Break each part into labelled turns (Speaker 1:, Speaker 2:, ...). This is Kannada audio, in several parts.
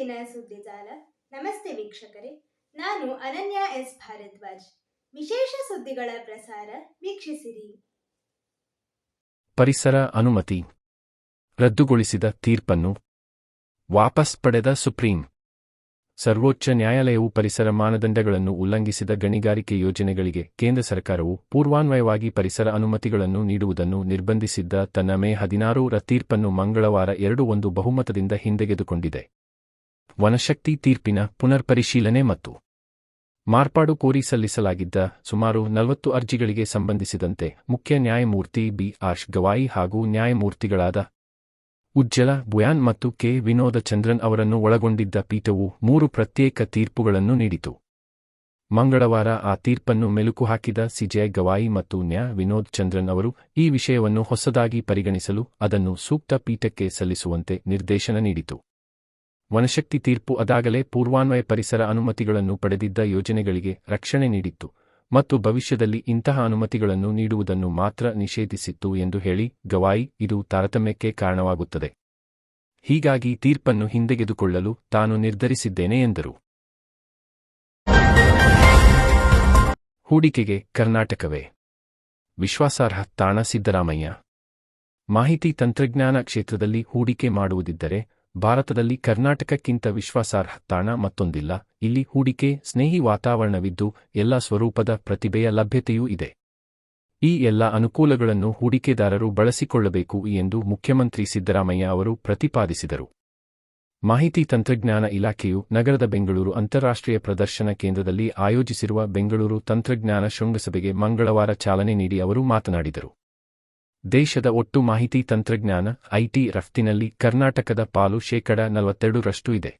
Speaker 1: ದೈನಂದಿನ ಸುದ್ದಿಜಾಲ ನಮಸ್ತೆ ವೀಕ್ಷಕರೇ. ನಾನು ಅನನ್ಯ ಎಸ್ ಭಾರದ್ವಾಜ್. ವಿಶೇಷ ಸುದ್ದಿಗಳ ಪ್ರಸಾರ ವೀಕ್ಷಿಸಿರಿ.
Speaker 2: ಪರಿಸರ ಅನುಮತಿ. ರದ್ದುಗೊಳಿಸಿದ ತೀರ್ಪನ್ನು ವಾಪಸ್ ಪಡೆದ ಸುಪ್ರೀಂ. ಸರ್ವೋಚ್ಚ ನ್ಯಾಯಾಲಯವು ಪರಿಸರ ಮಾನದಂಡಗಳನ್ನು ಉಲ್ಲಂಘಿಸಿದ ಗಣಿಗಾರಿಕೆ ಯೋಜನೆಗಳಿಗೆ ಕೇಂದ್ರ ಸರ್ಕಾರವು ಪೂರ್ವಾನ್ವಯವಾಗಿ ಪರಿಸರ ಅನುಮತಿಗಳನ್ನು ನೀಡುವುದನ್ನು ನಿರ್ಬಂಧಿಸಿದ್ದ ತನ್ನ ಮೇ ರ ತೀರ್ಪನ್ನು ಮಂಗಳವಾರ ಎರಡು ಒಂದು ಬಹುಮತದಿಂದ ಹಿಂದೆಗೆದುಕೊಂಡಿದೆ. ವನಶಕ್ತಿ ತೀರ್ಪಿನ ಪುನರ್ಪರಿಶೀಲನೆ ಮತ್ತು ಮಾರ್ಪಾಡು ಕೋರಿ ಸಲ್ಲಿಸಲಾಗಿದ್ದ ಸುಮಾರು ನಲವತ್ತು ಅರ್ಜಿಗಳಿಗೆ ಸಂಬಂಧಿಸಿದಂತೆ ಮುಖ್ಯ ನ್ಯಾಯಮೂರ್ತಿ ಬಿ. ಆಶ್ ಗವಾಯಿ ಹಾಗೂ ನ್ಯಾಯಮೂರ್ತಿಗಳಾದ ಉಜ್ಜಲ ಬುಯಾನ್ ಮತ್ತು ಕೆ. ವಿನೋದ ಚಂದ್ರನ್ ಅವರನ್ನು ಒಳಗೊಂಡಿದ್ದ ಪೀಠವು ಮೂರು ಪ್ರತ್ಯೇಕ ತೀರ್ಪುಗಳನ್ನು ನೀಡಿತು. ಮಂಗಳವಾರ ಆ ತೀರ್ಪನ್ನು ಮೆಲುಕು ಹಾಕಿದ ಸಿಜೆ ಗವಾಯಿ ಮತ್ತು ನ್ಯಾ. ವಿನೋದ್ ಚಂದ್ರನ್ ಅವರು ಈ ವಿಷಯವನ್ನು ಹೊಸದಾಗಿ ಪರಿಗಣಿಸಲು ಅದನ್ನು ಸೂಕ್ತ ಪೀಠಕ್ಕೆ ಸಲ್ಲಿಸುವಂತೆ ನಿರ್ದೇಶನ ನೀಡಿತು. ವನಶಕ್ತಿ ತೀರ್ಪು ಅದಾಗಲೇ ಪೂರ್ವಾನ್ವಯ ಪರಿಸರ ಅನುಮತಿಗಳನ್ನು ಪಡೆದಿದ್ದ ಯೋಜನೆಗಳಿಗೆ ರಕ್ಷಣೆ ನೀಡಿತ್ತು ಮತ್ತು ಭವಿಷ್ಯದಲ್ಲಿ ಇಂತಹ ಅನುಮತಿಗಳನ್ನು ನೀಡುವುದನ್ನು ಮಾತ್ರ ನಿಷೇಧಿಸಿತ್ತು ಎಂದು ಹೇಳಿ ಗವಾಯಿ ಇದು ತಾರತಮ್ಯಕ್ಕೆ ಕಾರಣವಾಗುತ್ತದೆ. ಹೀಗಾಗಿ ತೀರ್ಪನ್ನು ಹಿಂದೆಗೆದುಕೊಳ್ಳಲು ತಾನು ನಿರ್ಧರಿಸಿದ್ದೇನೆ ಎಂದರು. ಹೂಡಿಕೆಗೆ ಕರ್ನಾಟಕವೇ. ವಿಶ್ವಾಸಾರ್ಹ ತಾಣ ಸಿದ್ದರಾಮಯ್ಯ. ಮಾಹಿತಿ ತಂತ್ರಜ್ಞಾನ ಕ್ಷೇತ್ರದಲ್ಲಿ ಹೂಡಿಕೆ ಮಾಡುವುದಿದ್ದರೆ ಭಾರತದಲ್ಲಿ ಕರ್ನಾಟಕಕ್ಕಿಂತ ವಿಶ್ವಾಸಾರ್ಹ ತಾಣ ಮತ್ತೊಂದಿಲ್ಲ. ಇಲ್ಲಿ ಹೂಡಿಕೆ, ಸ್ನೇಹಿ ವಾತಾವರಣವಿದ್ದು ಎಲ್ಲ ಸ್ವರೂಪದ ಪ್ರತಿಭೆಯ ಲಭ್ಯತೆಯೂ ಇದೆ. ಈ ಎಲ್ಲ ಅನುಕೂಲಗಳನ್ನು ಹೂಡಿಕೆದಾರರು ಬಳಸಿಕೊಳ್ಳಬೇಕು ಎಂದು ಮುಖ್ಯಮಂತ್ರಿ ಸಿದ್ದರಾಮಯ್ಯ ಅವರು ಪ್ರತಿಪಾದಿಸಿದರು. ಮಾಹಿತಿ ತಂತ್ರಜ್ಞಾನ ಇಲಾಖೆಯು ನಗರದ ಬೆಂಗಳೂರು ಅಂತಾರಾಷ್ಟ್ರೀಯ ಪ್ರದರ್ಶನ ಕೇಂದ್ರದಲ್ಲಿ ಆಯೋಜಿಸಿರುವ ಬೆಂಗಳೂರು ತಂತ್ರಜ್ಞಾನ ಶೃಂಗಸಭೆಗೆ ಮಂಗಳವಾರ ಚಾಲನೆ ನೀಡಿ ಅವರು ಮಾತನಾಡಿದರು. ದೇಶದ ಒಟ್ಟು ಮಾಹಿತಿ ತಂತ್ರಜ್ಞಾನ, ಐಟಿ ರಫ್ತಿನಲ್ಲಿ ಕರ್ನಾಟಕದ ಪಾಲು ಶೇಕಡ ನಲವತ್ತೆರಡರಷ್ಟು ಇದೆ.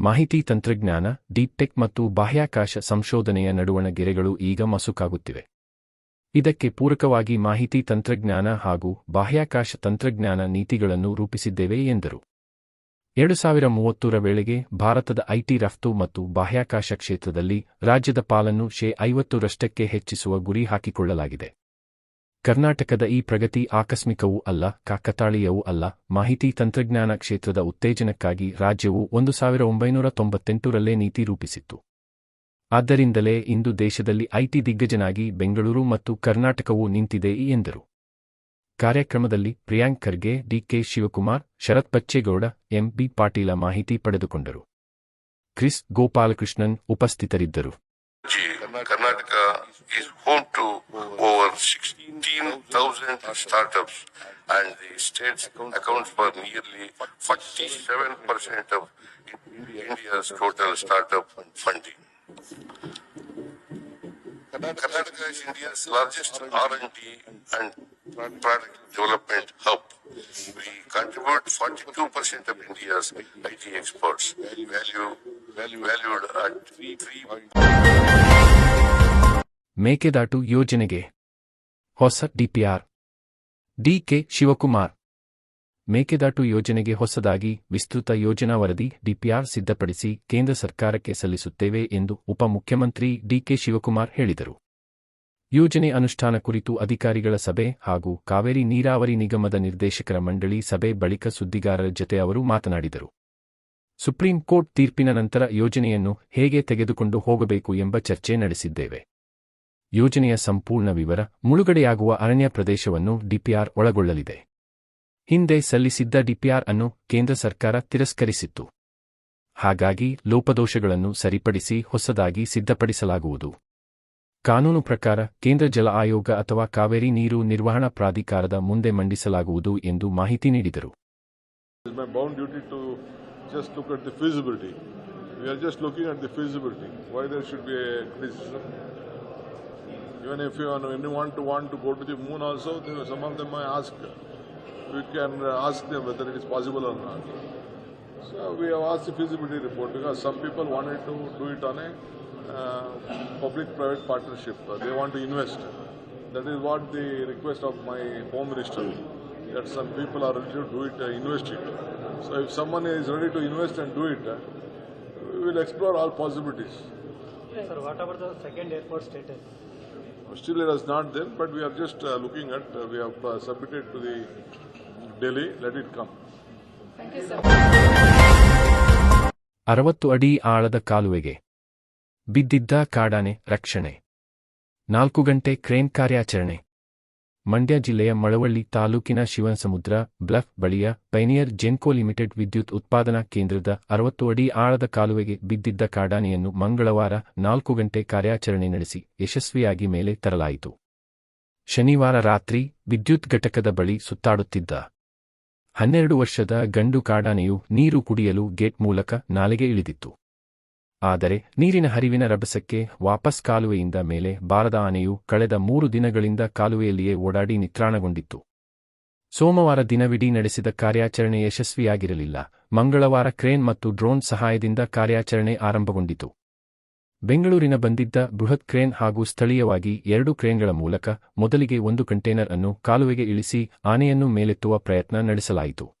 Speaker 2: ಮಾಹಿತಿ ತಂತ್ರಜ್ಞಾನ, ಡೀಪ್ಟೆಕ್ ಮತ್ತು ಬಾಹ್ಯಾಕಾಶ ಸಂಶೋಧನೆಯ ನಡುವಣ ಗೆರೆಗಳು ಈಗ ಮಸುಕಾಗುತ್ತಿವೆ. ಇದಕ್ಕೆ ಪೂರಕವಾಗಿ ಮಾಹಿತಿ ತಂತ್ರಜ್ಞಾನ ಹಾಗೂ ಬಾಹ್ಯಾಕಾಶ ತಂತ್ರಜ್ಞಾನ ನೀತಿಗಳನ್ನು ರೂಪಿಸಿದ್ದೇವೆ ಎಂದರು. ಎರಡು ಸಾವಿರ ಮೂವತ್ತರ ವೇಳೆಗೆ ಭಾರತದ ಐಟಿ ರಫ್ತು ಮತ್ತು ಬಾಹ್ಯಾಕಾಶ ಕ್ಷೇತ್ರದಲ್ಲಿ ರಾಜ್ಯದ ಪಾಲನ್ನು ಶೇ ಐವತ್ತರಷ್ಟಕ್ಕೆ ಹೆಚ್ಚಿಸುವ ಗುರಿ ಹಾಕಿಕೊಳ್ಳಲಾಗಿದೆ. ಕರ್ನಾಟಕದ ಈ ಪ್ರಗತಿ ಆಕಸ್ಮಿಕವೂ ಅಲ್ಲ, ಕಾಕತಾಳೀಯವೂ ಅಲ್ಲ. ಮಾಹಿತಿ ತಂತ್ರಜ್ಞಾನ ಕ್ಷೇತ್ರದ ಉತ್ತೇಜನಕ್ಕಾಗಿ ರಾಜ್ಯವು ಒಂದು ಸಾವಿರ ಒಂಬೈನೂರ ತೊಂಬತ್ತೆಂಟರಲ್ಲೇ ನೀತಿ ರೂಪಿಸಿತ್ತು. ಆದ್ದರಿಂದಲೇ ಇಂದು ದೇಶದಲ್ಲಿ ಐಟಿ ದಿಗ್ಗಜನಾಗಿ ಬೆಂಗಳೂರು ಮತ್ತು ಕರ್ನಾಟಕವು ನಿಂತಿದೆ ಎಂದರು. ಕಾರ್ಯಕ್ರಮದಲ್ಲಿ ಪ್ರಿಯಾಂಕ್ ಖರ್ಗೆ, ಡಿಕೆ ಶಿವಕುಮಾರ್, ಶರತ್ ಬಚ್ಚೇಗೌಡ ಎಂಬಿ ಪಾಟೀಲ ಮಾಹಿತಿ ಪಡೆದುಕೊಂಡರು. ಕ್ರಿಸ್ ಗೋಪಾಲಕೃಷ್ಣನ್ ಉಪಸ್ಥಿತರಿದ್ದರು.
Speaker 3: Karnataka is home to over 16,000 startups and the state accounts for nearly 47% of India's total startup funding. Karnataka is India's largest R&D and product development hub. We contribute 42% of India's IT exports, value, valued at 3
Speaker 2: Mekedatu ಯೋಜನೆಗೆ. ಹೊಸ ಡಿಪಿಆರ್. ಡಿಕೆ ಶಿವಕುಮಾರ್. ಮೇಕೆದಾಟು ಯೋಜನೆಗೆ ಹೊಸದಾಗಿ ವಿಸ್ತೃತ ಯೋಜನಾ ವರದಿ ಡಿಪಿಆರ್ ಸಿದ್ಧಪಡಿಸಿ ಕೇಂದ್ರ ಸರ್ಕಾರಕ್ಕೆ ಸಲ್ಲಿಸುತ್ತೇವೆ ಎಂದು ಉಪಮುಖ್ಯಮಂತ್ರಿ ಡಿಕೆ ಶಿವಕುಮಾರ್ ಹೇಳಿದರು. ಯೋಜನೆ ಅನುಷ್ಠಾನ ಕುರಿತು ಅಧಿಕಾರಿಗಳ ಸಭೆ ಹಾಗೂ ಕಾವೇರಿ ನೀರಾವರಿ ನಿಗಮದ ನಿರ್ದೇಶಕರ ಮಂಡಳಿ ಸಭೆ ಬಳಿಕ ಸುದ್ದಿಗಾರರ ಜತೆ ಅವರು ಮಾತನಾಡಿದರು. ಸುಪ್ರೀಂ ಕೋರ್ಟ್ ತೀರ್ಪಿನ ನಂತರ ಯೋಜನೆಯನ್ನು ಹೇಗೆ ತೆಗೆದುಕೊಂಡು ಹೋಗಬೇಕು ಎಂಬ ಚರ್ಚೆ ನಡೆಸಿದ್ದೇವೆ. ಯೋಜನೆಯ ಸಂಪೂರ್ಣ ವಿವರ ಮುಳುಗಡೆಯಾಗುವ ಅರಣ್ಯ ಪ್ರದೇಶವನ್ನು ಡಿಪಿಆರ್ ಒಳಗೊಳ್ಳಲಿದೆ. ಹಿಂದೆ ಸಲ್ಲಿಸಿದ್ದ ಡಿಪಿಆರ್ ಅನ್ನು ಕೇಂದ್ರ ಸರ್ಕಾರ ತಿರಸ್ಕರಿಸಿತ್ತು. ಹಾಗಾಗಿ ಲೋಪದೋಷಗಳನ್ನು ಸರಿಪಡಿಸಿ ಹೊಸದಾಗಿ ಸಿದ್ಧಪಡಿಸಲಾಗುವುದು. ಕಾನೂನು ಪ್ರಕಾರ ಕೇಂದ್ರ ಜಲ ಆಯೋಗ ಅಥವಾ ಕಾವೇರಿ ನೀರು ನಿರ್ವಹಣಾ ಪ್ರಾಧಿಕಾರದ ಮುಂದೆ ಮಂಡಿಸಲಾಗುವುದು ಎಂದು ಮಾಹಿತಿ ನೀಡಿದರು?
Speaker 4: Even if you want, when to want to go to the moon also, some of them I ask. We can ask them whether it is possible or not. So we have asked the feasibility report because some people wanted to do it on a uh, public-private partnership. Uh, they want to invest. That is what the request of my home minister. That some people are ready to do it, uh, invest it. So if someone is ready to invest and do it, uh, we will explore all possibilities.
Speaker 5: Sir, what about the second airport status?
Speaker 4: Still it is not there, but we are just uh, looking at, uh, we have uh, submitted to the Delhi, let it come. Thank you, sir.
Speaker 2: ಅರವತ್ತು ಅಡಿ ಆಳದ ಕಾಲುವೆಗೆ ಬಿದ್ದಿದ್ದ ಕಾಡಾನೆ ರಕ್ಷಣೆ ನಾಲ್ಕು ಗಂಟೆ ಕ್ರೇನ್ ಕಾರ್ಯಾಚರಣೆ ಮಂಡ್ಯ ಜಿಲ್ಲೆಯ ಮಳವಳ್ಳಿ ತಾಲೂಕಿನ ಶಿವನಸಮುದ್ರ, ಬ್ಲಫ್ ಬಳಿಯ ಪೈನಿಯರ್ ಜೆನ್ಕೋ ಲಿಮಿಟೆಡ್ ವಿದ್ಯುತ್ ಉತ್ಪಾದನಾ ಕೇಂದ್ರದ ಅರವತ್ತು ಅಡಿ ಆಳದ ಕಾಲುವೆಗೆ ಬಿದ್ದಿದ್ದ ಕಾಡಾನೆಯನ್ನು ಮಂಗಳವಾರ ನಾಲ್ಕು ಗಂಟೆ ಕಾರ್ಯಾಚರಣೆ ನಡೆಸಿ ಯಶಸ್ವಿಯಾಗಿ ಮೇಲೆ ತರಲಾಯಿತು. ಶನಿವಾರ ರಾತ್ರಿ ವಿದ್ಯುತ್ ಘಟಕದ ಬಳಿ ಸುತ್ತಾಡುತ್ತಿದ್ದ ಹನ್ನೆರಡು ವರ್ಷದ ಗಂಡು ಕಾಡಾನೆಯು ನೀರು ಕುಡಿಯಲು ಗೇಟ್ ಮೂಲಕ ನಾಲೆಗೆ ಇಳಿದಿತ್ತು. ಆದರೆ ನೀರಿನ ಹರಿವಿನ ರಭಸಕ್ಕೆ ವಾಪಸ್ ಕಾಲುವೆಯಿಂದ ಮೇಲೆ ಬಾರದ ಆನೆಯು ಕಳೆದ ಮೂರು ದಿನಗಳಿಂದ ಕಾಲುವೆಯಲ್ಲಿಯೇ ಓಡಾಡಿ ನಿತ್ರಾಣಗೊಂಡಿತ್ತು. ಸೋಮವಾರ ದಿನವಿಡೀ ನಡೆಸಿದ ಕಾರ್ಯಾಚರಣೆ ಯಶಸ್ವಿಯಾಗಿರಲಿಲ್ಲ. ಮಂಗಳವಾರ ಕ್ರೇನ್ ಮತ್ತು ಡ್ರೋನ್ ಸಹಾಯದಿಂದ ಕಾರ್ಯಾಚರಣೆ ಆರಂಭಗೊಂಡಿತು. ಬೆಂಗಳೂರಿನ ಬಂದಿದ್ದ ಬೃಹತ್ ಕ್ರೇನ್ ಹಾಗೂ ಸ್ಥಳೀಯವಾಗಿ ಎರಡು ಕ್ರೇನ್ಗಳ ಮೂಲಕ ಮೊದಲಿಗೆ ಒಂದು ಕಂಟೇನರ್ ಅನ್ನು ಕಾಲುವೆಗೆ ಇಳಿಸಿ ಆನೆಯನ್ನು ಮೇಲೆತ್ತುವ ಪ್ರಯತ್ನ ನಡೆಸಲಾಯಿತು.